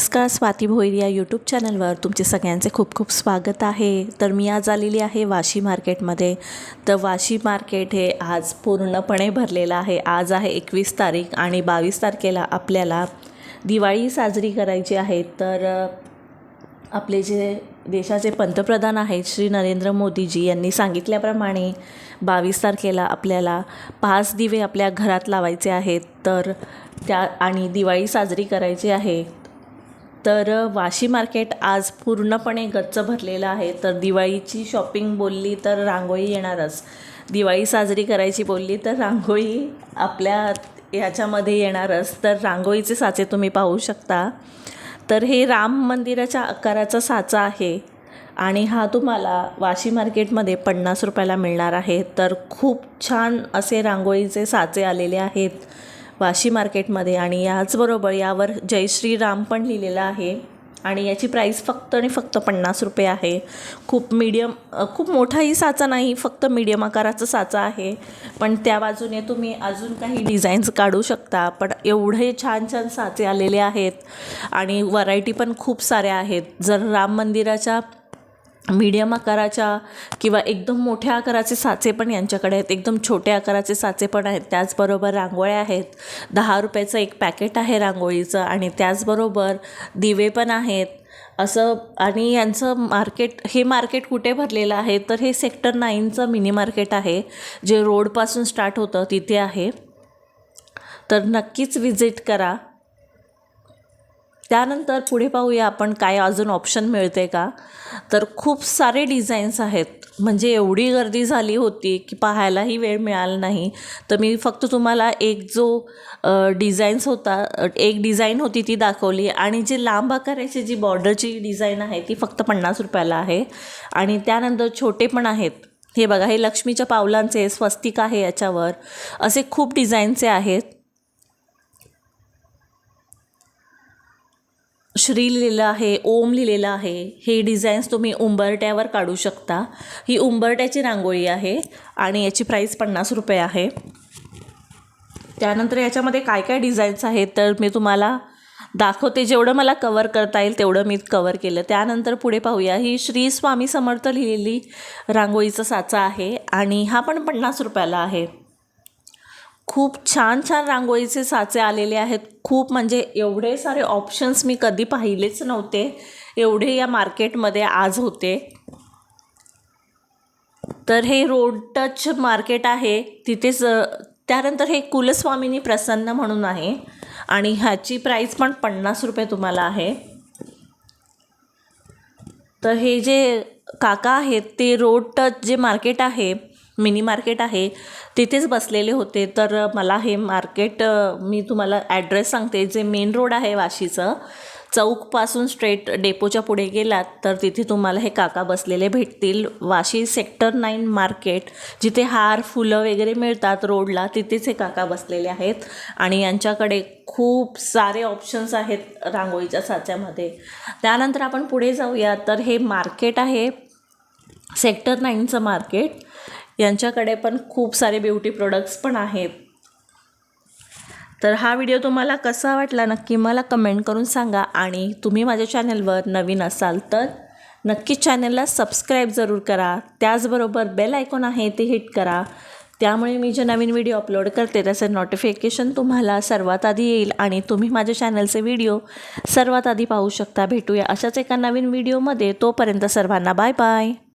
नमस्कार स्वाती भोईर या यूट्यूब चॅनलवर तुमचे सगळ्यांचे खूप खूप स्वागत आहे. तर मी आज आलेली आहे वाशी मार्केटमध्ये. तर वाशी मार्केट हे आज पूर्णपणे भरलेलं आहे. आज आहे एकवीस तारीख आणि बावीस तारखेला आपल्याला दिवाळी साजरी करायची आहे. तर आपले जे देशाचे पंतप्रधान आहेत श्री नरेंद्र मोदीजी यांनी सांगितल्याप्रमाणे बावीस तारखेला आपल्याला पाच दिवे आपल्या घरात लावायचे आहेत. तर त्या आणि दिवाळी साजरी करायची आहे. तर वाशी मार्केट आज पूर्णपणे गच्च भरलेलं आहे. तर दिवाळीची शॉपिंग बोलली तर रांगोळी येणारच. दिवाळी साजरी करायची बोलली तर रांगोळी आपल्या ह्याच्यामध्ये येणारच. तर रांगोळीचे साचे तुम्ही पाहू शकता. तर हे राम मंदिराच्या आकाराचा साचा आहे आणि हा तुम्हाला वाशी मार्केटमध्ये पन्नास रुपयाला मिळणार आहे. तर खूप छान असे रांगोळीचे साचे आलेले आहेत. वाशी मार्केटमध्ये आणि याचबरोबर यावर जय श्रीराम पण लिहिलेलं आहे. आणि याची प्राईस फक्त आणि फक्त पन्नास रुपये आहे. खूप मीडियम खूप मोठाही साचा नाही फक्त मीडियम आकाराचा साचा आहे. पण त्या बाजूने तुम्ही अजून काही डिझाईन्स काढू शकता. पण एवढे छान छान साचे आलेले आहेत. आणि व्हरायटी पण खूप साऱ्या आहेत. जर राम मंदिराच्या मीडियम आकाराच्या किंवा एकदम मोठ्या आकाराचे साचे पण यांच्याकडे आहेत. एकदम छोट्या आकाराचे साचे पण आहेत. त्याचबरोबर रांगोळ्या आहेत. दहा रुपयाचं एक पॅकेट आहे रांगोळीचं आणि त्याचबरोबर दिवे पण आहेत. असं आणि यांचं मार्केट हे मार्केट कुठे भरलेलं आहे? तर हे सेक्टर नाईनचं मिनी मार्केट आहे जे रोडपासून स्टार्ट होतं तिथे आहे. तर नक्कीच विजिट करा. त्यानंतर पुढे पाहूया आपण काय अजून ऑप्शन मिळते का. तर खूप सारे डिझाईन्स आहेत. म्हणजे एवढी गर्दी झाली होती की पाहायलाही वेळ मिळाला नाही. तर मी फक्त तुम्हाला एक जो डिझाईन्स होता एक डिझाईन होती ती दाखवली. आणि जी लांब आकाराची जी बॉर्डरची डिझाईन आहे ती फक्त पन्नास रुपयाला आहे. आणि त्यानंतर छोटे पण आहेत. हे बघा हे लक्ष्मीच्या पावलांचे स्वस्तिक आहे याच्यावर. असे खूप डिझाईनचे आहेत. श्री लिहिलेलं आहे ओम लिहिलेलं आहे. हे डिझाईन्स तुम्ही उंबरट्यावर काढू शकता. ही उंबरट्याची रांगोळी आहे आणि याची प्राईस पन्नास रुपये आहे. त्यानंतर याच्यामध्ये काय काय डिझाईन्स आहेत तर मी तुम्हाला दाखवते. जेवढं मला कवर करता येईल तेवढं मी कवर केलं. त्यानंतर पुढे पाहूया. ही श्री स्वामी समर्थ लिहिलेली रांगोळीचा साचा आहे आणि हा पण पन्नास रुपयाला आहे. खूप छान छान रांगोळीचे साचे आलेले आहेत. खूप म्हणजे एवढे सारे ऑप्शन्स मी कधी पाहिलेच नव्हते. एवढे या मार्केटमध्ये आज होते. तर हे रोड टच मार्केट आहे. तिथेच त्यानंतर हे कुलस्वामिनी प्रसन्न म्हणून आहे. आणि ह्याची प्राईस पण पन्नास रुपये तुम्हाला आहे. तर हे जे काका आहेत ते रोड टच जे मार्केट आहे मिनी मार्केट आहे. तिथेच बसलेले होते. तर मला हे मार्केट मी तुम्हाला ॲड्रेस सांगते. जे मेन रोड आहे वाशीचं चौकपासून स्ट्रेट डेपोच्या पुढे गेलात तर तिथे तुम्हाला हे काका बसलेले भेटतील. वाशी सेक्टर नाईन मार्केट जिथे हार फुलं वगैरे मिळतात रोडला तिथेच हे काका बसलेले आहेत. आणि यांच्याकडे खूप सारे ऑप्शन्स आहेत रांगोळीच्या साच्यामध्ये. त्यानंतर आपण पुढे जाऊया. तर हे मार्केट आहे सेक्टर नाईनचं मार्केट यांच्याकडे पण खूप सारे ब्युटी प्रोडक्ट्स पण आहेत. तर हा व्हिडिओ तुम्हाला कसा वाटला नक्की मला कमेंट करून सांगा आणि तुम्ही माझ्या चॅनलवर नवीन असाल तर नक्कीच चॅनलला सबस्क्राईब जरूर करा. त्याचबरोबर बेल आयकॉन आहे ते हिट करा. त्यामुळे मी जे नवीन व्हिडिओ अपलोड करते त्याचं नोटिफिकेशन तुम्हाला सर्वात आधी येईल आणि तुम्ही माझ्या चॅनलचे व्हिडिओ सर्वात आधी पाहू शकता. भेटूया अशाच एका नवीन व्हिडिओमध्ये तोपर्यंत सर्वांना बाय बाय